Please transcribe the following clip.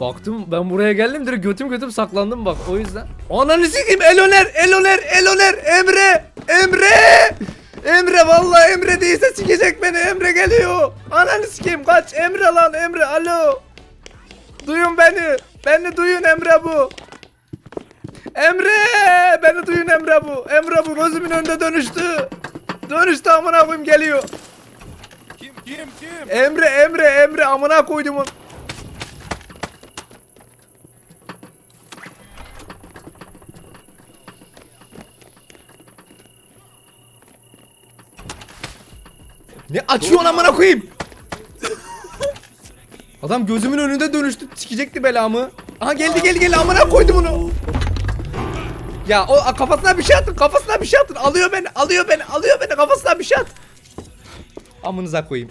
Baktım ben buraya geldim direkt götüm götüm saklandım bak o yüzden. Ananı sikeyim Eloner Eloner Eloner Emre Emre Emre vallahi Emre değilse sikecek beni Emre geliyor. Ananı sikeyim kaç Emre lan Emre alo. Duyun beni. Beni duyun Emre bu. Emre beni duyun Emre bu. Emre bu gözümün önünde dönüştü. Dönüştü amına koyayım geliyor. Kim kim kim? Emre Emre Emre amına koydum onu. Ne açıyorsun amına koyayım? Adam gözümün önünde dönüştü sikecekti belamı. Aha geldi geldi geldi amına koydum bunu. Ya o kafasına bir şey atın kafasına bir şey atın alıyor beni alıyor beni alıyor beni kafasına bir şey at. Amınıza koyayım.